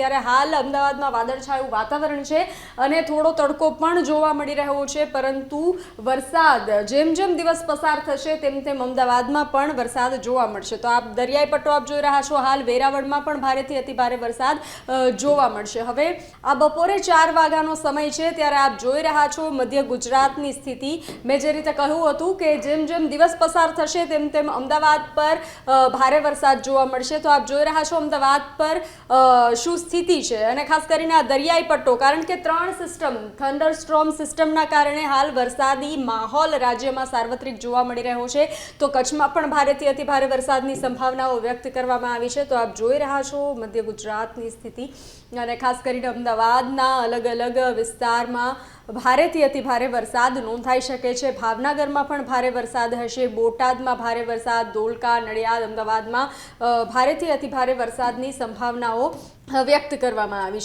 ત્યારે હાલ અમદાવાદમાં વાદળછાયું વાતાવરણ છે અને થોડો તડકો પણ જોવા મળી રહ્યો છે, પરંતુ વરસાદ જેમ જેમ દિવસ પસાર થશે તેમ તેમ અમદાવાદમાં પણ વરસાદ જોવા મળશે. તો આપ દરિયાઈ પટ્ટો આપ જોઈ રહ્યા છો, હાલ વેરાવળમાં પણ ભારેથી અતિભારે વરસાદ જોવા મળશે. હવે આ બપોરે ચાર વાગ્યાનો સમય છે ત્યારે આપ જોઈ રહ્યા છો મધ્ય ગુજરાતની સ્થિતિ. મેં જે રીતે કહ્યું હતું કે જેમ જેમ દિવસ પસાર થશે તેમ તેમ અમદાવાદ પર ભારે વરસાદ જોવા મળશે. તો આપ જોઈ રહ્યા છો અમદાવાદ પર શું સ્થિતિ છે અને ખાસ કરીને આ દરિયાઈ પટ્ટો, કારણ કે ત્રણ સિસ્ટમ થંડર સ્ટ્રોમ સિસ્ટમના કારણે હાલ વરસાદી માહોલ રાજ્યમાં સાર્વત્રિક જોવા મળી રહ્યો છે. તો કચ્છમાં પણ ભારેથી અતિ ભારે વરસાદની સંભાવનાઓ વ્યક્ત કરવામાં આવી છે. તો આપ જોઈ રહ્યા છો મધ્ય ગુજરાતની સ્થિતિ. અને ખાસ કરીને અમદાવાદના અલગ અલગ વિસ્તારમાં ભારેથી અતિ ભારે વરસાદ નોંધાઈ શકે છે. ભાવનગરમાં પણ ભારે વરસાદ હશે. બોટાદમાં ભારે વરસાદ, ધોળકા, નડિયાદ, અમદાવાદમાં ભારેથી અતિ ભારે વરસાદની સંભાવનાઓ વ્યક્ત કરવામાં આવી છે